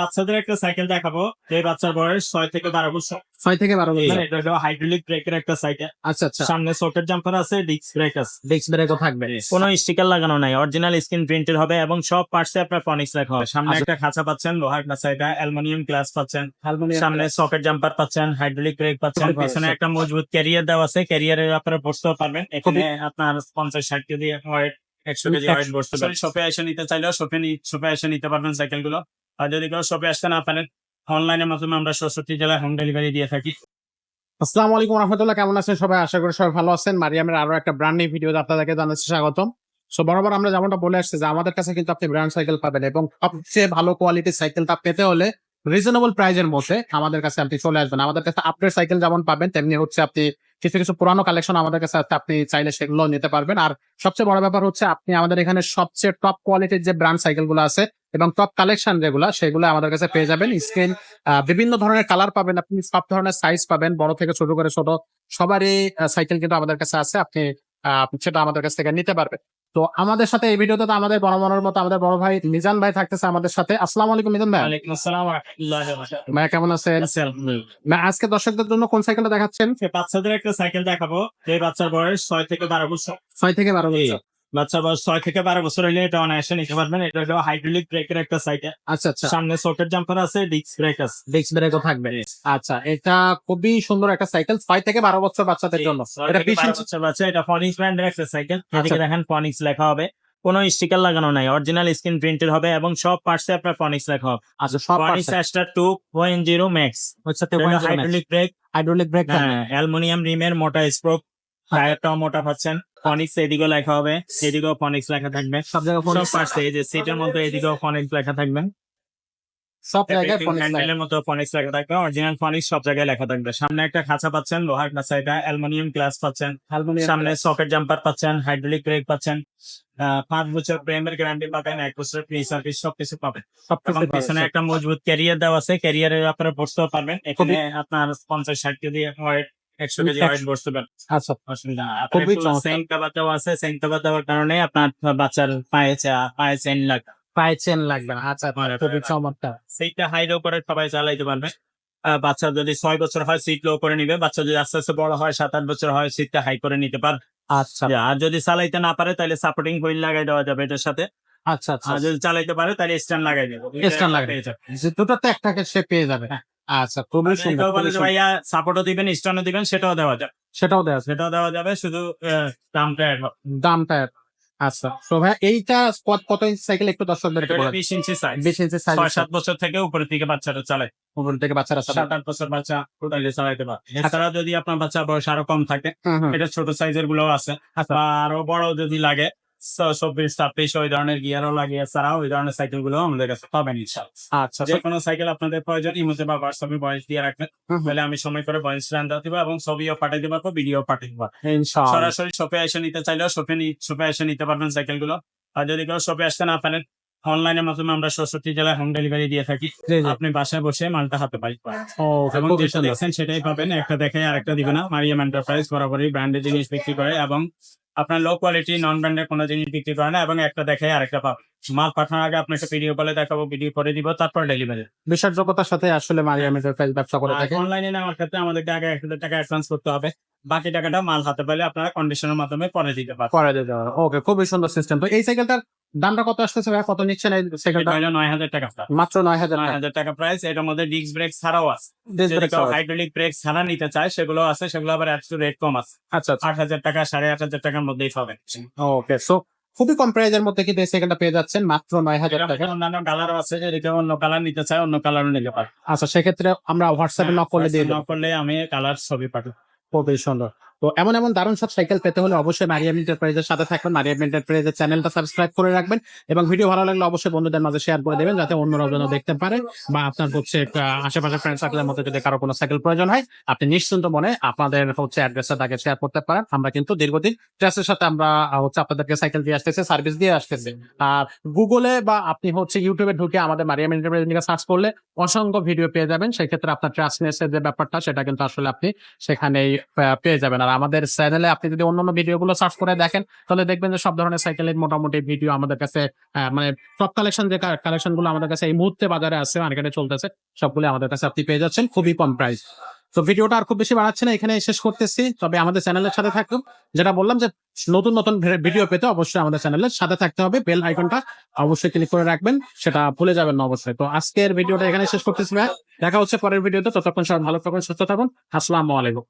বাচ্চাদের একটা সাইকেল দেখাবো যে বাচ্চার বয়স ছয় থেকে বারো বছর। ছয় থেকে বারো বছর। এটা হলো হাইড্রোলিক ব্রেকের একটা সাইকেল আচ্ছা আচ্ছা। সামনে সকেট জাম্পার আছে ডিস্ক ব্রেক আছে। ডিস্ক ব্রেকও থাকবে। কোনো স্টিকার লাগানো নাই অরিজিনাল স্ক্রিন প্রিন্টেড হবে এবং সব পার্টসে আপনার ফনিক্স লেখা হবে। সামনে আচ্ছা। একটা খাঁচা পাচ্ছেন লোহার খাঁচা এটা অ্যালুমিনিয়াম গ্লাস পাচ্ছেন। সামনে সকেট জাম্পার পাচ্ছেন হাইড্রোলিক ব্রেক পাচ্ছেন। পিছনে একটা মজবুত ক্যারিয়ার দেওয়া আছে ক্যারিয়ারের আপনারা বসতেও পারবেন। এখানে আপনার পঞ্চাশ ষাট কেজি ওয়েট একশো কেজি ওয়েট বসতে পারেন শপে এসে নিতে চাইলেও শপে শপে এসে নিতে পারবেন সাইকেলগুলো। আর যদি কেউ শপে আসতে না পারেন অনলাইনের মাধ্যমে আমরা ষষ্ঠটি জেলায় হোম ডেলিভারি দিয়ে থাকি। আসসালামু আলাইকুম রহমতুল্লাহ, কেমন আছেন সবাই? আশা করি সবাই ভালো আছেন। মারিয়ামের আরও একটা ব্র্যান্ড নিউ ভিডিও আপনাদেরকে জানাচ্ছি স্বাগতম। সো বরাবর আমরা যেমনটা বলে আসছি যে আমাদের কাছে কিন্তু আপনি ব্র্যান্ড সাইকেল পাবেন এবং সবচেয়ে ভালো কোয়ালিটির সাইকেলটা পেতে হলে রিজনেবল প্রাইজের মধ্যে আমাদের কাছে আপনি চলে আসবেন। আমাদের কাছে আপডেট সাইকেল যেমন পাবেন, তেমনি হচ্ছে আপনি কিছু কিছু পুরানো কালেকশন আমাদের কাছে আপনি চাইলে সেগুলো নিতে পারবেন। আর সবচেয়ে বড় ব্যাপার হচ্ছে আপনি আমাদের এখানে সবচেয়ে টপ কোয়ালিটির যে ব্র্যান্ড সাইকেলগুলো আছে এবং টপ কালেকশন যেগুলো সেগুলো আমাদের কাছে পেয়ে যাবেন। স্ক্রিন বিভিন্ন ধরনের কালার পাবেন আপনি সব ধরনের সাইজ পাবেন বড় থেকে ছোট করে ছোট। সবারই সাইকেল কিন্তু আমাদের কাছে আছে আপনি সেটা আমাদের কাছ থেকে নিতে পারবেন। তো আমাদের সাথে এই ভিডিওতে তো আমাদের বড় মনের মতো আমাদের বড় ভাই মিজান ভাই থাকতেছে আমাদের সাথে। আসসালাম আলাইকুম মিজান ভাই। ভাই কেমন আছেন? আজকে দর্শকদের জন্য কোন সাইকেলটা দেখাচ্ছেন? বাচ্চাদের একটা সাইকেল দেখাবো। যে বাচ্চার বয়স ছয় থেকে বারো বছর। ছয় থেকে বারো বছর। বয়স ছয় থেকে বারো বছর হলে এটা অনায়াসে নিতে পারবেন। এটা হলো হাইড্রোলিক ব্রেকের একটা আচ্ছা আচ্ছা। সামনে সকেট জাম্পার আছে ডিস্ক ব্রেক আছে। ডিস্ক ব্রেকও থাকবে। আচ্ছা এটা খুবই সুন্দর একটা সাইকেল ছয় থেকে বারো বছর বাচ্চাদের জন্য। এটা থেকে বিশ বছর বাচ্চা এটা ফনিক্স ব্র্যান্ডের একটা সাইকেল এদিকে আচ্ছা। দেখেন ফনিক্স লেখা হবে। কোনো স্টিকার লাগানো নাই। অরিজিনাল স্ক্রিন প্রিন্টেড হবে এবং সব পার্টসে আপনার ফনিক্স লেখা হবে। আচ্ছা সব Phoenix Aster two point zero max হচ্ছে হাইড্রোলিক ব্রেক হাইড্রোলিক ব্রেক হ্যাঁ অ্যালুমিনিয়াম রিমের মোটা স্প্রোক টায়ারটাও মোটা পাচ্ছেন। ফনিক্স এদিকেও লেখা হবে এদিকেও ফনিক্স লেখা থাকবে। সব জায়গায় সব এই যে সিটের মধ্যে এদিকেও ফনিক্স লেখা থাকবে। সব জায়গায়। হ্যান্ডেলের মতো ফনিক্স লেখা থাকবে। অরিজিনাল ফনিক্স সব জায়গায় লেখা থাকবে। সামনে একটা খাঁচা পাচ্ছেন লোহার খাঁচা এটা। অ্যালুমিনিয়াম গ্লাস পাচ্ছেন। সামনে সকেট জাম্পার পাচ্ছেন হাইড্রোলিক ব্রেক পাচ্ছেন। পাঁচ বছর প্রেমের গ্যারান্টি পাবেন এক বছরের ফ্রি সার্ভিস সবকিছু পাবেন। এবং পিছনে একটা মজবুত ক্যারিয়ার দেওয়া আছে। ক্যারিয়ারে আপনারা বসতেও পারবেন। এখানে আপনার পঞ্চাশ ষাট কেজি ওয়েট একশো কেজি ওয়েট বসতে পারেন আচ্ছা। অসুবিধা। খুবই খুবই চমৎকার। দেওয়া আছে। সেন কভার দেওয়ার কারণে আপনার বাচ্চার পায়ে পায়ে চেন লাগবে। পায়ে চেন লাগবে না। আচ্ছা খুবই চমৎকার। সেইটা হাই লো করে সবাই চালাইতে পারবে। বাচ্চা যদি ছয় বছর হয় সিট লো করে নিবে। বাচ্চা যদি আস্তে আস্তে বড় হয় সাত আট বছর হয় সিটটা হাই করে নিতে পারবে আচ্ছা। আর যদি চালাইতে না পারে তাহলে সাপোর্টিং হুইল লাগাই দেওয়া যাবে এটার সাথে। আচ্ছা আচ্ছা। যদি চালাইতে পারে তাহলে স্ট্যান্ড লাগাই দেবো। Stand লাগাই দুটোতে একটাকে সে পেয়ে যাবে। হ্যাঁ। আচ্ছা খুবই সুন্দর ভাইয়া সাপোর্টও দিবেন স্ট্যান্ডও দিবেন সেটাও দেওয়া যাবে। সেটাও দেওয়া সেটাও দেওয়া যাবে শুধু দামটা দামটা আচ্ছা তো ভাই এইটা কত কত ইঞ্চি সাইকেল একটু দর্শকদের বিশ ইঞ্চি সাইজ বিশ ইঞ্চি সাইজ ছয় সাত বছর থেকে উপরের দিকে বাচ্চারা চালায়। উপর থেকে বাচ্চারা। সাত আট বছর বাচ্চা টোটালি চালাইতে পারে। এছাড়া যদি আপনার বাচ্চার বয়স আরও কম থাকে। এটা ছোট সাইজেরগুলো আছে। আচ্ছা। বা আরও বড় যদি লাগে চব্বিশ ছাব্বিশ ওই ধরনের গিয়ারও লাগিয়ে ওই ধরনের সাইকেলগুলো আমাদের কাছে পাবেন আচ্ছা যে কোনো সাইকেল আপনাদের প্রয়োজন ইমোতে বা হোয়াটসঅ্যাপে বয়স দিয়ে রাখবেন। তাহলে আমি সময় করে বয়স রান দিব এবং ছবিও পাঠিয়ে দিতে পারব ভিডিও পাঠিয়ে সরাসরি শপে এসে নিতে চাইলেও শপে শপে এসে নিতে পারবেন সাইকেলগুলো আর যদি কেউ শপে আসতে না পারেন অনলাইনের মাধ্যমে আমরা সরস্বতী জেলায় হোম ডেলিভারি দিয়ে থাকি। আপনি বাসায় বসে মালটা হাতে পাই। এবং যেটা দেখছেন সেটাই পাবেন। একটা দেখে আর একটা দিবে না। মারিয়াম এন্টারপ্রাইজ বরাবরই ব্র্যান্ডের জিনিস বিক্রি করে এবং আপনার লো কোয়ালিটি নন ব্র্যান্ডের কোনো জিনিস বিক্রি করে না এবং একটা দেখে আরেকটা পাবেন। মাল পাঠানোর আগে আপনাকে ভিডিও বলে দেখাবো ভিডিও করে দিব তারপর ডেলিভারি বিশ্বাসযোগ্যতার সাথে আসলে মারিয়াম এন্টারপ্রাইজ ব্যবসা করে থাকে অনলাইনে নেওয়ার ক্ষেত্রে আমাদেরকে আগে এক হাজার টাকা অ্যাডভান্স করতে হবে। বাকি টাকাটা মাল হাতে পেলে আপনারা কন্ডিশনের মাধ্যমে পরে দিতে পারবেন। দিতে ওকে খুবই সুন্দর সিস্টেম তো এই সাইকেলটার দামটা কত আসতেছে ভাই কত নিচ্ছেন এই এটা হলো নয় হাজার টাকা মাত্র নয় হাজার নয় টাকা হাজার টাকা প্রাইস এটার মধ্যে ডিস্ক ব্রেক ছাড়াও আছে। যদি কেউ হাইড্রোলিক ব্রেক ছাড়া নিতে চায় সেগুলো আছে সেগুলো আবার একটু রেট কম আছে। আচ্ছা আচ্ছা। আট হাজার টাকা সাড়ে আট হাজার টাকার মধ্যেই পাবেন। ওকে সো খুবই কম প্রাইজের মধ্যে কিন্তু সাইকেলটা পেয়ে যাচ্ছেন মাত্র নয় হাজার টাকা। অন্যান্য কালারও আছে যদি কেউ অন্য কালার নিতে চায় অন্য কালারও নিতে পারে। আচ্ছা সেক্ষেত্রে আমরা হোয়াটসঅ্যাপে নক করলে দিয়ে না দেবো। করলে আমি কালার ছবি পাঠাবো। খুবই তো এমন এমন দারুণ সব সাইকেল পেতে হলে অবশ্যই মারিয়াম এন্টারপ্রাইজের সাথে থাকবেন। মারিয়াম এন্টারপ্রাইজের চ্যানেলটা সাবস্ক্রাইব করে রাখবেন এবং ভিডিও ভালো লাগলে অবশ্যই বন্ধুদের মাঝে শেয়ার করে দেবেন যাতে অন্যরাও যেন দেখতে পারে বা আপনার হচ্ছে আশেপাশে ফ্রেন্ড সার্কেলের মধ্যে যদি কারও কোনো সাইকেল প্রয়োজন হয়, আপনি নিশ্চিন্ত মনে আপনাদের হচ্ছে অ্যাড্রেসটা তাকে শেয়ার করতে পারেন। আমরা কিন্তু দীর্ঘদিন ট্রেসের সাথে আমরা হচ্ছে আপনাদেরকে সাইকেল দিয়ে আসতেছে সার্ভিস দিয়ে আসতেছে। আর গুগলে বা আপনি হচ্ছে ইউটিউবে ঢুকে আমাদের মারিয়াম এন্টারপ্রাইজ নিয়ে সার্চ করলে অসংখ্য ভিডিও পেয়ে যাবেন। সেক্ষেত্রে আপনার ট্রাস্টনেসের যে ব্যাপারটা, সেটা কিন্তু আসলে আপনি সেখানেই পেয়ে যাবেন। আর আমাদের চ্যানেলে আপনি যদি অন্যান্য ভিডিওগুলো সার্চ করে দেখেন, তাহলে দেখবেন যে সব ধরনের সাইকেলের মোটামুটি ভিডিও আমাদের কাছে মানে সব কালেকশন যে কালেকশনগুলো আমাদের কাছে এই মুহূর্তে বাজারে আছে মার্কেটে চলতেছে, সবগুলো আমাদের কাছে আপনি পেয়ে যাচ্ছেন খুবই কম প্রাইস তো ভিডিওটা আর খুব বেশি বাড়াচ্ছে না এখানে শেষ করতেছি। তবে আমাদের চ্যানেলের সাথে থাকুন। যেটা বললাম যে নতুন নতুন ভিডিও পেতে অবশ্যই আমাদের চ্যানেলের সাথে থাকতে হবে। বেল আইকনটা অবশ্যই ক্লিক করে রাখবেন, সেটা ভুলে যাবেন না অবশ্যই। তো আজকের ভিডিওটা এখানে শেষ করতেছি। দেখা হচ্ছে পরের ভিডিওতে ততক্ষণ সবাই ভালো থাকুন, সুস্থ থাকুন। আসসালামু আলাইকুম।